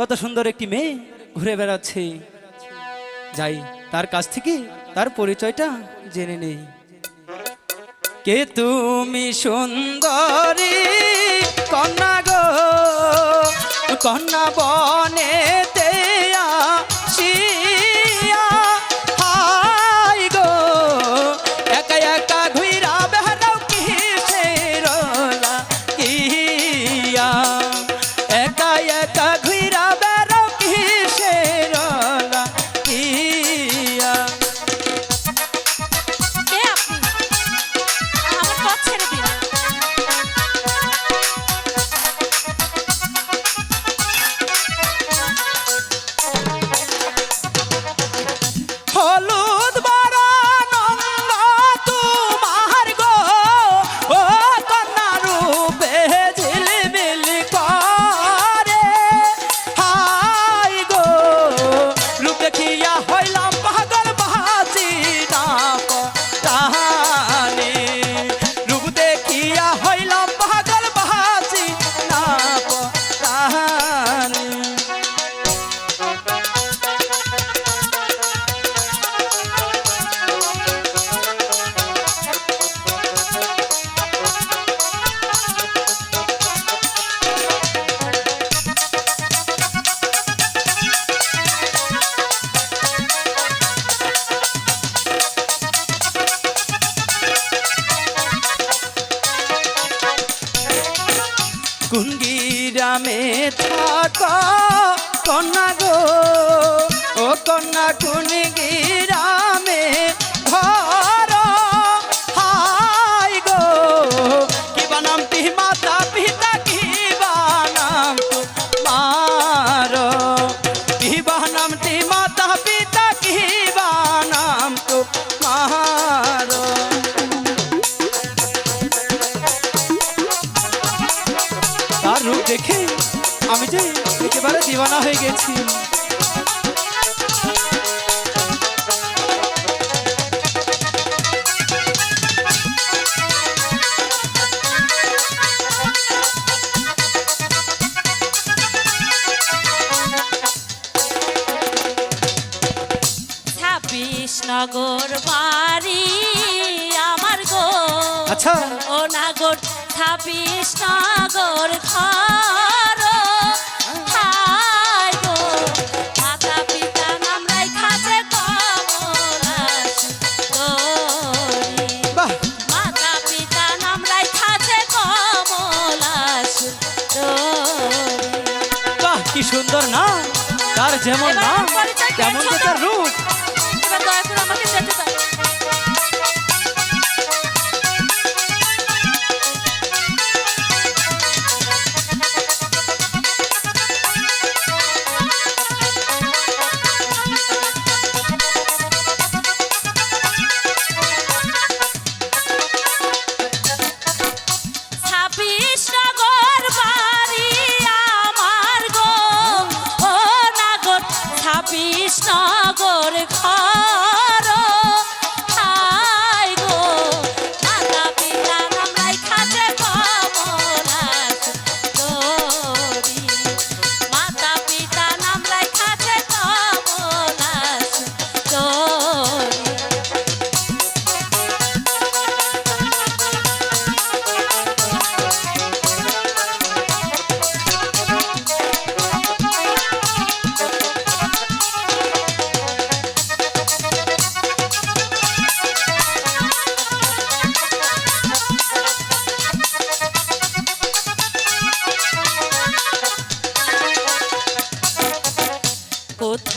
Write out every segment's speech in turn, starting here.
কত সুন্দর একটি মেয়ে ঘুরে বেড়াচ্ছে। যাই, তার কাছ থেকে তার পরিচয়টা জেনে নেই। কে তুমি সুন্দরী? কন্যা গো, কন্যা বনেতে গিরামে থাক। কন্যা গো ও কন্যা কোন গিরামে ঘর পেয়েছি। নগর বাড়ি আমার গো। আচ্ছা। ও নাগর ছাব্বিশ নগর খা যেমন না?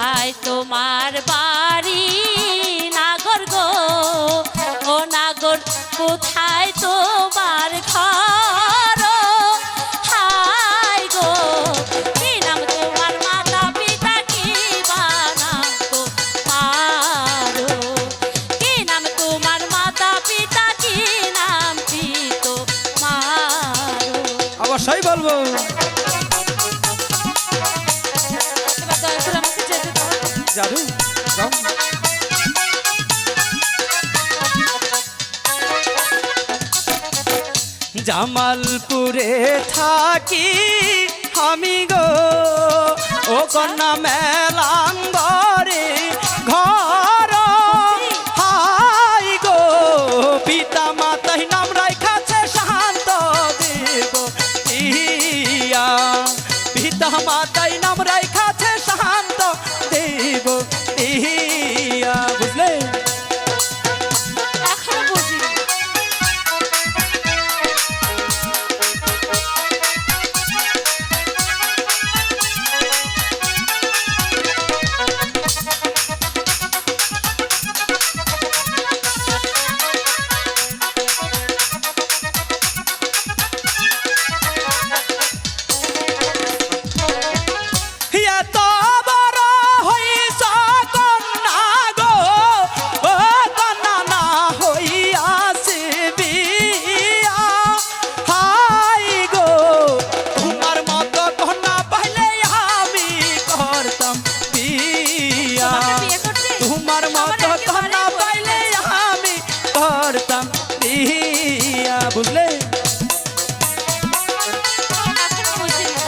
কোথায় তোমার বাড়ি? নাগর গো। ও নাগর কোথায় তোমার ঘর? জাদু জামালপুরে থাকি আমি গো ও কন্যা মেলাঙ্গরে ঘর পাইয়া বুঝলে?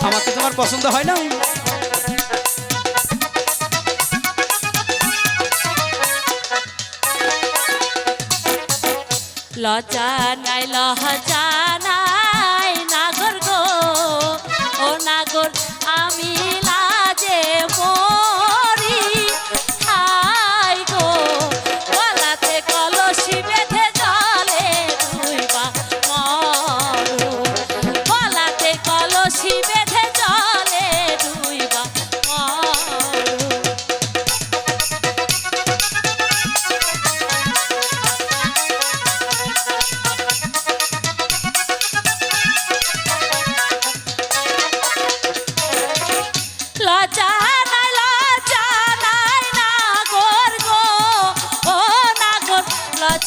আমাকে তোমার পছন্দ হয় না? লজা নাই লহজা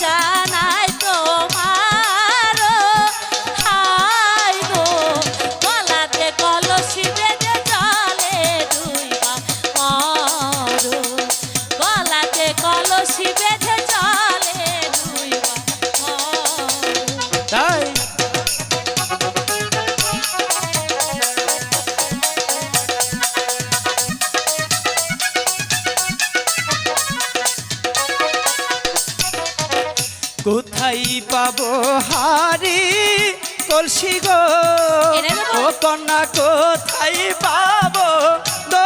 জান কোথায় পাবো হারি কলসি গো? ও কন্যা কোথায় পাবো দো